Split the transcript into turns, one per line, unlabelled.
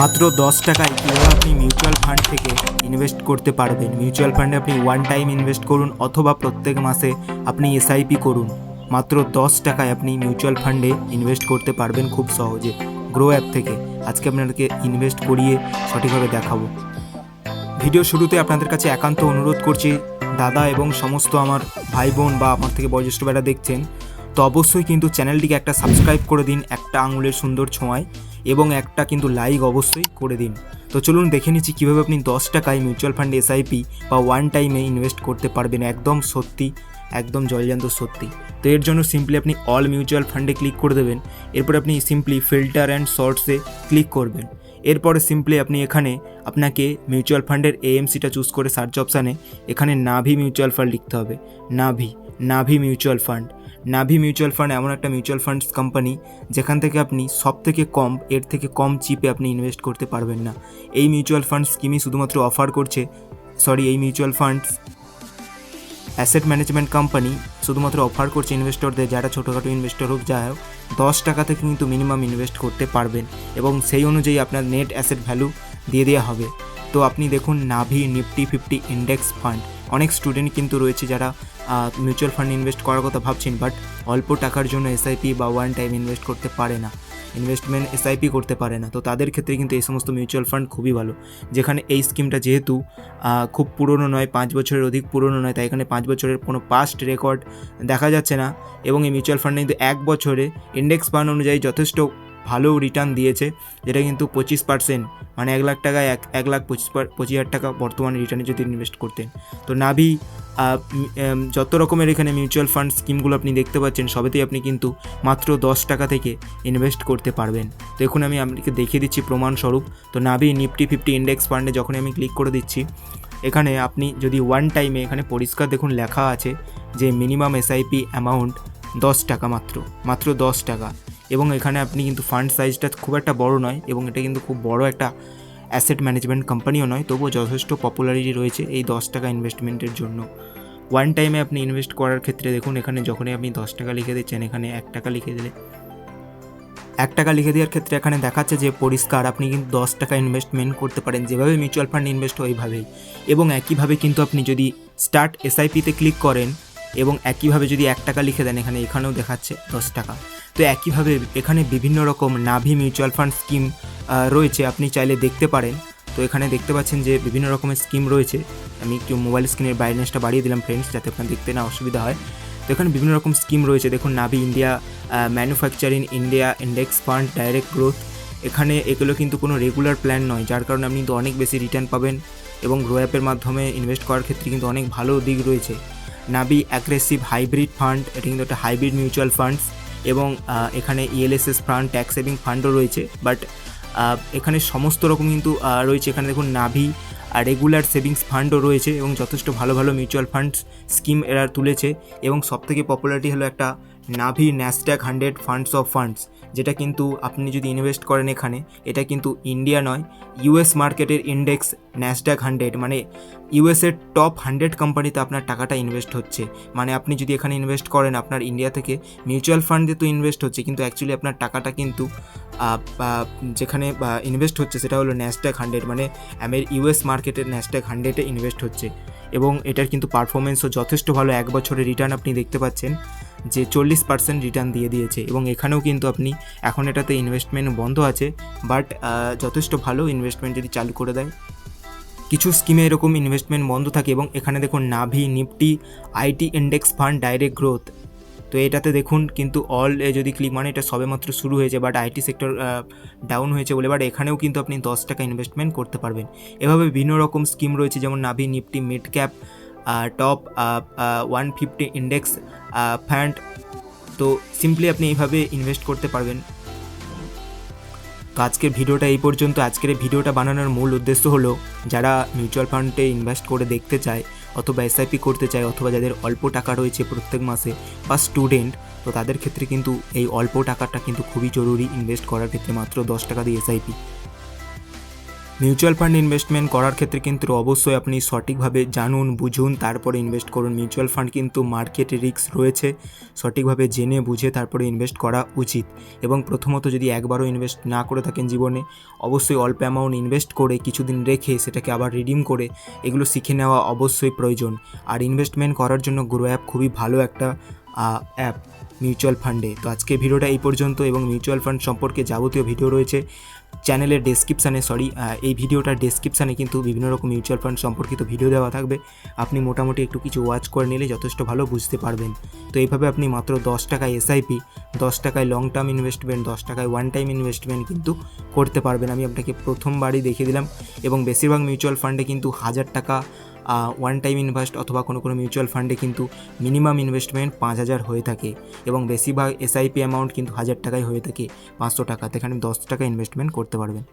মাত্র দশ টাকায় কীভাবে আপনি মিউচুয়াল ফান্ড থেকে ইনভেস্ট করতে পারবেন। মিউচুয়াল ফান্ডে আপনি ওয়ান টাইম ইনভেস্ট করুন অথবা প্রত্যেক মাসে আপনি এসআইপি করুন। মাত্র দশ টাকায় আপনি মিউচুয়াল ফান্ডে ইনভেস্ট করতে পারবেন খুব সহজে। গ্রো অ্যাপ থেকে। আজকে আপনাদেরকে ইনভেস্ট করিয়ে সঠিকভাবে দেখাবো। ভিডিও শুরুতে আপনাদের কাছে একান্ত অনুরোধ করছি, দাদা এবং সমস্ত আমার ভাই বোন বা আমার থেকে বয়োজ্যেষ্ঠ বেড়া দেখছেন তো অবশ্যই কিন্তু চ্যানেলটিকে একটা সাবস্ক্রাইব করে দিন, একটা আঙুলের সুন্দর ছোঁয়ায় এবং একটা কিন্তু লাইক অবশ্যই করে দিন। তো চলুন দেখে নিচ্ছি কীভাবে আপনি দশ টাকায় মিউচুয়াল ফান্ডে এসআইপি বা ওয়ান টাইমে ইনভেস্ট করতে পারবেন, একদম সত্যি, একদম জলজান্ত সত্যি। তো এর জন্য সিম্পলি আপনি অল মিউচুয়াল ফান্ডে ক্লিক করে দেবেন, এরপর আপনি সিম্পলি ফিল্টার অ্যান্ড শর্টসে ক্লিক করবেন। এরপরে সিম্পলি আপনি এখানে আপনাকে মিউচুয়াল ফান্ডের এএমসিটা চুজ করে সার্চ অপশানে এখানে নাভি মিউচুয়াল ফান্ড লিখতে হবে। Navi Navi mutual fund Navi mutual fund এমন একটা মিউচুয়াল ফান্ডস কোম্পানি যেখান থেকে আপনি সব থেকে কম, এর থেকে কম চিপে আপনি ইনভেস্ট করতে পারবেন না। এই মিউচুয়াল ফান্ড স্কিমই শুধুমাত্র অফার করছে সরি এই mutual funds asset management company শুধুমাত্র অফার করছে ইনভেস্টরদের যারা ছোটোখাটো ইনভেস্টর হোক যা হোক, দশ টাকা থেকে কিন্তু মিনিমাম ইনভেস্ট করতে পারবেন এবং সেই অনুযায়ী আপনার নেট অ্যাসেট ভ্যালু দিয়ে দেওয়া হবে। তো আপনি দেখুন Navi Nifty fifty index fund অনেক স্টুডেন্ট কিন্তু রয়েছে যারা মিউচুয়াল ফান্ড ইনভেস্ট করার কথা ভাবছেন বাট অল্প টাকার জন্য এসআইপি বা ওয়ান টাইম ইনভেস্ট করতে পারে না। ইনভেস্টমেন্ট এসআইপি করতে পারে না। তো তাদের ক্ষেত্রে কিন্তু এই সমস্ত মিউচুয়াল ফান্ড খুবই ভালো। যেখানে এই স্কিমটা যেহেতু খুব পুরনো নয়, পাঁচ বছরের অধিক পুরনো নয়, তাই এখানে পাঁচ বছরের কোনো পাস্ট রেকর্ড দেখা যাচ্ছে না। এবং এই মিউচুয়াল ফান্ডে কিন্তু এক বছরে ইন্ডেক্স ফান্ড অনুযায়ী যথেষ্ট ভালো রিটার্ন দিয়েছে। যেটা কিন্তু পঁচিশ পার্সেন্ট মানে এক লাখ টাকায় এক এক লাখ পঁচিশ পঁচিশ হাজার টাকা বর্তমানে রিটার্নে যদি ইনভেস্ট করতেন। তো নাভি যত রকমের এখানে মিউচুয়াল ফান্ড স্কিমগুলো আপনি দেখতে পাচ্ছেন, সবেতেই আপনি কিন্তু মাত্র দশ টাকা থেকে ইনভেস্ট করতে পারবেন। তো এখন আমি আপনাকে দেখিয়ে দিচ্ছি প্রমাণস্বরূপ। তো নাভি নিফটি ফিফটি ইন্ডেক্স ফান্ডে যখন আমি ক্লিক করে দিচ্ছি, এখানে আপনি যদি ওয়ান টাইমে এখানে পরিষ্কার দেখুন লেখা আছে যে মিনিমাম এসআইপি অ্যামাউন্ট দশ টাকা মাত্র মাত্র দশ টাকা। এবং এখানে আপনি কিন্তু ফান্ড সাইজটা খুব একটা বড় নয় এবং এটা কিন্তু খুব বড় একটা অ্যাসেট ম্যানেজমেন্ট কোম্পানিও নয়, তবুও যথেষ্ট পপুলারিটি রয়েছে এই দশ টাকা ইনভেস্টমেন্টের জন্য। ওয়ান টাইমে আপনি ইনভেস্ট করার ক্ষেত্রে দেখুন, এখানে যখনই আপনি দশ টাকা লিখে দিচ্ছেন, এখানে এক টাকা লিখে দিলে। এক টাকা লিখে দেওয়ার ক্ষেত্রে এখানে দেখাচ্ছে যে পরিষ্কার আপনি কিন্তু দশ টাকা ইনভেস্টমেন্ট করতে পারেন, যেভাবে মিউচুয়াল ফান্ড ইনভেস্ট ওইভাবেই। এবং একইভাবে কিন্তু আপনি যদি স্টার্ট এসআইপিতে ক্লিক করেন এবং একইভাবে যদি এক টাকা লিখে দেন, এখানে, এখানেও দেখাচ্ছে দশ টাকা। তো একইভাবে এখানে বিভিন্ন রকম নাভি মিউচুয়াল ফান্ড স্কিম রয়েছে। আপনি চাইলে দেখতে পারেন। তো এখানে দেখতে পাচ্ছেন যে বিভিন্ন রকমের স্কিম রয়েছে। আমি একটু মোবাইল স্ক্রিনের ব্রাইটনেসটা বাড়িয়ে দিলাম ফ্রেন্ডস যাতে আপনার দেখতে না অসুবিধা হয়। তো এখানে বিভিন্ন রকম স্কিম রয়েছে। দেখুন, Navi India manufacturing India index fund direct growth এখানে এগুলো কিন্তু কোনো রেগুলার প্ল্যান নয়, যার কারণে আপনি কিন্তু অনেক বেশি রিটার্ন পাবেন এবং গ্রো অ্যাপের মাধ্যমে ইনভেস্ট করার ক্ষেত্রে কিন্তু অনেক ভালো দিক রয়েছে। নাভি অ্যাগ্রেসিভ হাইব্রিড ফান্ড এটা কিন্তু একটা হাইব্রিড মিউচুয়াল ফান্ডস এবং এখানে ইএলএসএস ফান্ড ট্যাক্স সেভিং ফান্ডও রয়েছে বাট এখানে সমস্ত রকম কিন্তু রয়েছে। এখানে দেখুন, নাভি আর রেগুলার সেভিংস ফান্ডও রয়েছে এবং যথেষ্ট ভালো ভালো মিউচুয়াল ফান্ডস স্কিম এরা তুলেছে এবং সবথেকে পপুলারিটি হলো একটা Navi Nasdaq hundred funds of funds, যেটা কিন্তু আপনি যদি ইনভেস্ট করেন এখানে, এটা কিন্তু ইন্ডিয়া নয়, ইউএস মার্কেটের ইন্ডেক্স ন্যাসড্যাক হান্ড্রেড মানে ইউএসের টপ হান্ড্রেড কোম্পানিতে আপনার টাকাটা ইনভেস্ট হচ্ছে। মানে আপনি যদি এখানে ইনভেস্ট করেন, আপনার ইন্ডিয়া থেকে মিউচুয়াল ফান্ডে তো ইনভেস্ট হচ্ছে, কিন্তু অ্যাকচুয়ালি আপনার টাকাটা কিন্তু যেখানে ইনভেস্ট হচ্ছে সেটা হলো ন্যাসড্যাক হান্ড্রেড মানে আমের ইউএস মার্কেটের ন্যাসড্যাক হান্ড্রেডে ইনভেস্ট হচ্ছে। এবং এটার কিন্তু পারফরমেন্সও যথেষ্ট ভালো, এক বছরের রিটার্ন আপনি দেখতে পাচ্ছেন। যে চল্লিশ পার্সেন্ট রিটার্ন দিয়ে দিয়েছে। এবং এখানেও কিন্তু আপনি এখন এটাতে ইনভেস্টমেন্ট বন্ধ আছে বাট যথেষ্ট ভালো ইনভেস্টমেন্ট যদি চালু করে দেয়। কিছু স্কিমে এরকম ইনভেস্টমেন্ট বন্ধ থাকে এবং এখানে দেখুন Navi, Nifty IT index fund direct growth তো এটাতে দেখুন কিন্তু অল এ যদি ক্লিক মানে এটা সবেমাত্র শুরু হয়েছে বাট আইটি সেক্টর ডাউন হয়েছে বলে বাট এখানেও কিন্তু আপনি দশ টাকা ইনভেস্টমেন্ট করতে পারবেন। এভাবে বিভিন্ন রকম স্কিম রয়েছে, যেমন Navi, Nifty mid cap top one fifty index fund তো সিম্পলি আপনি এইভাবে ইনভেস্ট করতে পারবেন। তো আজকের ভিডিওটা এই পর্যন্ত। আজকের এই ভিডিওটা বানানোর মূল উদ্দেশ্য হলো, যারা মিউচুয়াল ফান্ডে ইনভেস্ট করে দেখতে চায় অথবা এসআইপি করতে চায় অথবা যাদের অল্প টাকা রয়েছে প্রত্যেক মাসে বা স্টুডেন্ট তো তাদের ক্ষেত্রে কিন্তু এই অল্প টাকাটা কিন্তু খুবই জরুরি ইনভেস্ট করার ক্ষেত্রে মাত্র দশ টাকা দিয়ে এসআইপি মিউচুয়াল ফান্ড ইনভেস্টমেন্ট করার ক্ষেত্রে কিন্তু অবশ্যই আপনি সঠিকভাবে জানুন, বুঝুন, তারপরে ইনভেস্ট করুন। মিউচুয়াল ফান্ড কিন্তু মার্কেটে রিস্ক রয়েছে, সঠিকভাবে জেনে, বুঝে তারপরে ইনভেস্ট করা উচিত। এবং প্রথমত যদি একবারও ইনভেস্ট না করে থাকেন জীবনে, অবশ্যই অল্প অ্যামাউন্ট ইনভেস্ট করে কিছুদিন রেখে সেটাকে আবার রিডিম করে এগুলো শিখে নেওয়া অবশ্যই প্রয়োজন। আর ইনভেস্টমেন্ট করার জন্য গ্রো অ্যাপ খুবই ভালো একটা অ্যাপ, মিউচুয়াল ফান্ডে। তো আজকে ভিডিওটা এই পর্যন্ত এবং মিউচুয়াল ফান্ড সম্পর্কে যাবতীয় ভিডিও রয়েছে চ্যানেলের ডেসক্রিপশানে সরি এই ভিডিওটার ডেসক্রিপশানে কিন্তু বিভিন্ন রকম মিউচুয়াল ফান্ড সম্পর্কিত ভিডিও দেওয়া থাকবে। আপনি মোটামুটি একটু কিছু ওয়াচ করে নিলে যথেষ্ট ভালো বুঝতে পারবেন। তো এইভাবে আপনি মাত্র দশ টাকায় এসআইপি দশ টাকায় লং টার্ম ইনভেস্টমেন্ট দশ টাকায় ওয়ান টাইম ইনভেস্টমেন্ট কিন্তু করতে পারবেন। আমি আপনাকে প্রথমবারই দেখিয়ে দিলাম এবং বেশিরভাগ মিউচুয়াল ফান্ডে কিন্তু হাজার টাকা ওয়ান টাইম ইনভেস্ট অথবা কোনো কোনো মিউচুয়াল ফান্ডে কিন্তু মিনিমাম ইনভেস্টমেন্ট পাঁচ হাজার হয়ে থাকে এবং বেশিরভাগ এসআইপি অ্যামাউন্ট কিন্তু হাজার টাকায় হয়ে থাকে, পাঁচশো টাকা। এখানে দশ টাকা ইনভেস্টমেন্ট করতে পারবেন।